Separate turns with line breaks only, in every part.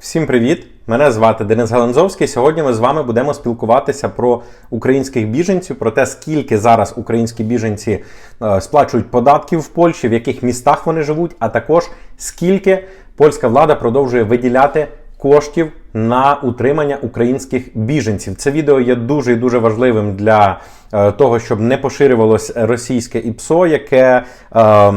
Всім привіт! Мене звати Денис Галанзовський. Сьогодні ми з вами будемо спілкуватися про українських біженців, про те, скільки зараз українські біженці е, сплачують податків в Польщі, в яких містах вони живуть, а також скільки польська влада продовжує виділяти коштів на утримання українських біженців. Це відео є дуже і дуже важливим для е, того, щоб не поширювалось російське ІПСО, яке е,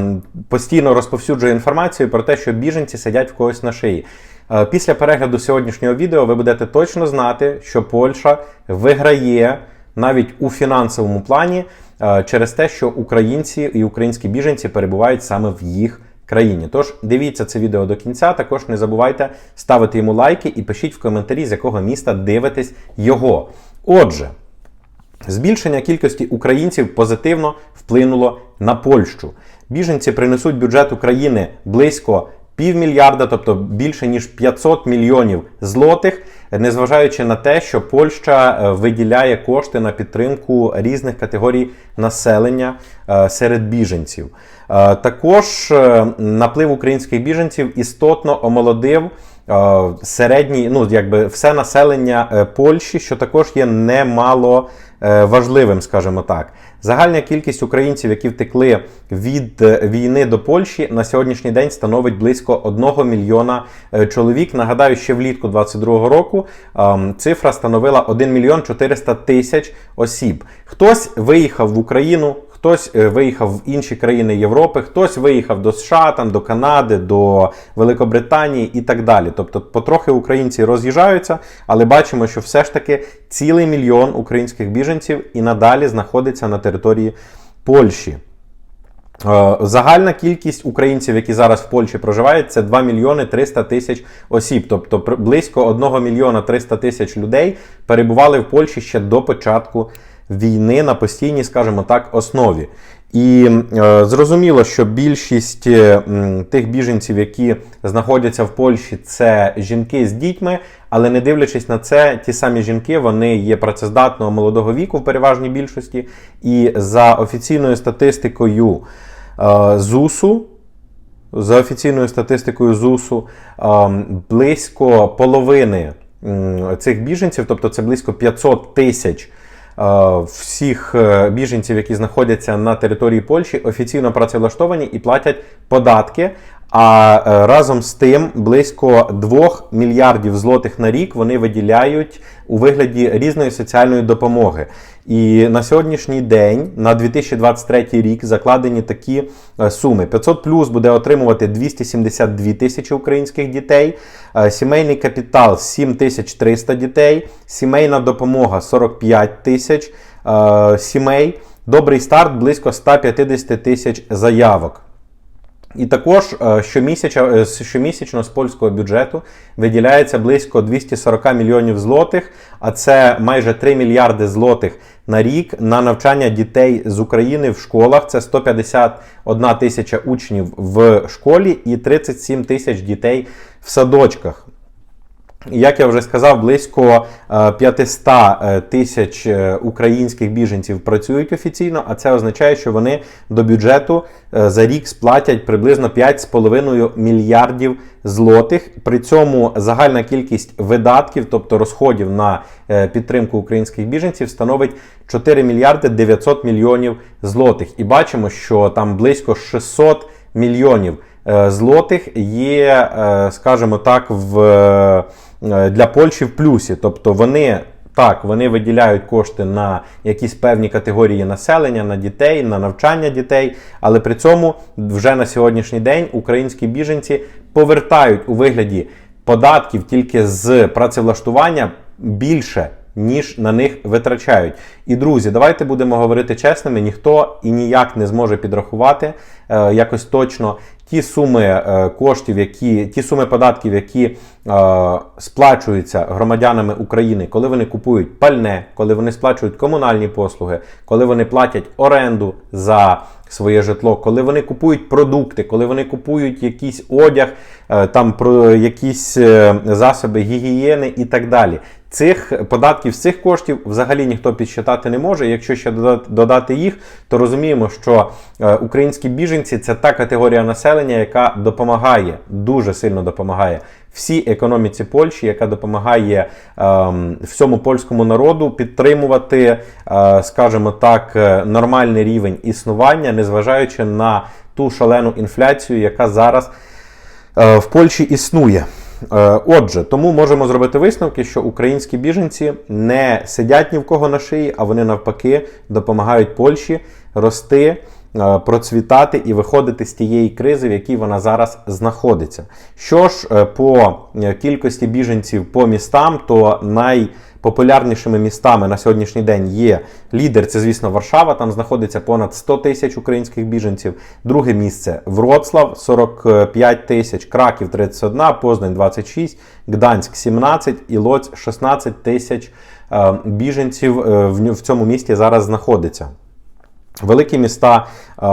постійно розповсюджує інформацію про те, що біженці сидять в когось на шиї. Е, Після перегляду сьогоднішнього відео ви будете точно знати, що Польща виграє навіть у фінансовому плані е, через те, що українці і українські біженці перебувають саме в їх країні. Тож дивіться це відео до кінця. Також не забувайте ставити йому лайки і пишіть в коментарі, з якого міста дивитесь його. Отже. Збільшення кількості українців позитивно вплинуло на Польщу. Біженці принесуть бюджет України близько півмільярда, тобто більше ніж 500 мільйонів злотих, незважаючи на те, що Польща е, виділяє кошти на підтримку різних категорій населення е, серед біженців. Е, Також наплив українських біженців істотно омолодив середній, ну якби все населення е, Польщі, що також є немало е, важливим, скажімо так. Загальна кількість українців, які втекли від е, війни до Польщі, на сьогоднішній день становить близько 1 мільйона е, чоловік. Нагадаю, ще влітку 22 року ем, цифра становила 1 мільйон 400 тисяч осіб. Хтось виїхав в Україну, Хтось е, виїхав в інші країни Європи, хтось виїхав до США, там, до Канади, до Великобританії і так далі. Тобто, потрохи українці роз'їжджаються, але бачимо, що все ж таки цілий мільйон українських біженців і надалі знаходиться на території Польщі. Е, Загальна кількість українців, які зараз в Польщі проживають, це 2 мільйони 300 тисяч осіб. Тобто близько 1 мільйона 300 тисяч людей перебували в Польщі ще до початку війни на постійній, скажімо так, основі. І е, зрозуміло, що більшість е, м, тих біженців, які знаходяться в Польщі, це жінки з дітьми, але не дивлячись на це, ті самі жінки вони є працездатного молодого віку в переважній більшості. І за офіційною статистикою е, ЗУСу, за офіційною статистикою ЗУСу, ем, близько половини цих біженців, тобто це близько 500 тисяч е, всіх е, біженців, які знаходяться на території Польщі, офіційно працевлаштовані і платять податки. А е, разом з тим близько 2 мільярдів злотих на рік вони виділяють у вигляді різної соціальної допомоги. І на сьогоднішній день, на 2023 рік, закладені такі е, суми: 500 плюс буде отримувати 272 тисячі українських дітей, е, сімейний капітал 7300 дітей, сімейна допомога 45 тисяч сімей. Добрий старт близько 150 тисяч заявок. І також е, щомісяча, е, щомісячно з польського бюджету виділяється близько 240 мільйонів злотих, а це майже 3 мільярди злотих на рік на навчання дітей з України в школах. Це 151 тисяча учнів в школі і 37 тисяч дітей в садочках. Як я вже сказав, близько е, 500 е, тисяч е, українських біженців працюють офіційно, а це означає, що вони до бюджету е, за рік сплатять приблизно 5,5 мільярдів злотих. При цьому загальна кількість видатків, тобто розходів на е, підтримку українських біженців, становить 4 мільярди 900 мільйонів злотих. І бачимо, що там близько 600 мільйонів е, злотих є, е, скажімо так, в, е, для Польщі в плюсі. Тобто вони. Так, вони виділяють кошти на якісь певні категорії населення, на дітей, на навчання дітей, але при цьому вже на сьогоднішній день українські біженці повертають у вигляді податків тільки з працевлаштування більше, ніж на них витрачають. І друзі, давайте будемо говорити чесними: ніхто і ніяк не зможе підрахувати е, якось точно ті суми е, коштів, які ті суми податків, які е, сплачуються громадянами України, коли вони купують пальне, коли вони сплачують комунальні послуги, коли вони платять оренду за своє житло, коли вони купують продукти, коли вони купують якийсь одяг, е, там про якісь е, засоби гігієни і так далі. Цих податків з цих коштів взагалі ніхто підсчитати не може. Якщо ще додати, їх, то розуміємо, що е, українські біженці це та категорія населення, яка допомагає, дуже сильно допомагає всій економіці Польщі, яка допомагає ем, всьому польському народу підтримувати, е, скажімо так, е, нормальний рівень існування, незважаючи на ту шалену інфляцію, яка зараз е, в Польщі існує. Е, Отже, тому можемо зробити висновки, що українські біженці не сидять ні в кого на шиї, а вони навпаки допомагають Польщі рости, процвітати і виходити з тієї кризи, в якій вона зараз знаходиться. Що ж, е, по е, кількості біженців по містам, то найпопулярнішими містами на сьогоднішній день є лідер, це звісно Варшава. Там знаходиться понад 100 тисяч українських біженців. Друге місце Вроцлав 45 тисяч, Краків 31, Познань 26, Гданськ 17 і Лоць 16 тисяч е, біженців е, в цьому місті зараз знаходиться. Великі міста, е,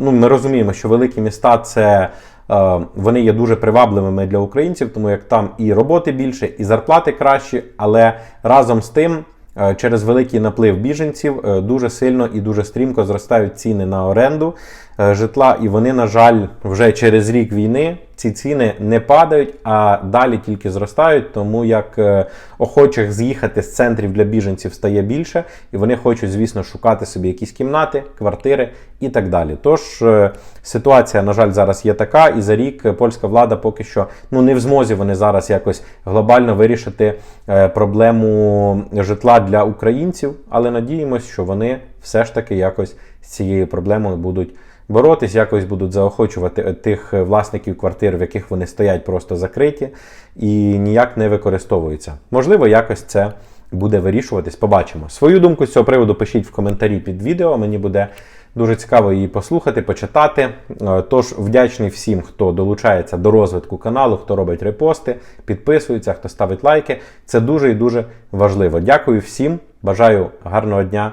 ну ми розуміємо, що великі міста це е, вони є дуже привабливими для українців, тому як там і роботи більше, і зарплати кращі, але разом з тим. е, Через великий наплив біженців дуже сильно і дуже стрімко зростають ціни на оренду житла, і вони, на жаль, вже через рік війни ці ціни не падають, а далі тільки зростають, тому як е, охочих з'їхати з центрів для біженців стає більше, і вони хочуть, звісно, шукати собі якісь кімнати, квартири і так далі. Тож е, ситуація, на жаль, зараз є така, і за рік е, польська влада поки що ну не в змозі вони зараз якось глобально вирішити е, проблему житла для українців, але надіємось, що вони все ж таки якось з цією проблемою будуть боротись, якось будуть заохочувати е, тих е, власників квартир, в яких вони стоять просто закриті і ніяк не використовуються. Можливо, якось це буде вирішуватись. Побачимо. Свою думку з цього приводу пишіть в коментарі під відео. Мені буде дуже цікаво її послухати, почитати. Е, Тож вдячний всім, хто долучається до розвитку каналу, хто робить репости, підписується, хто ставить лайки. Це дуже і дуже важливо. Дякую всім, бажаю гарного дня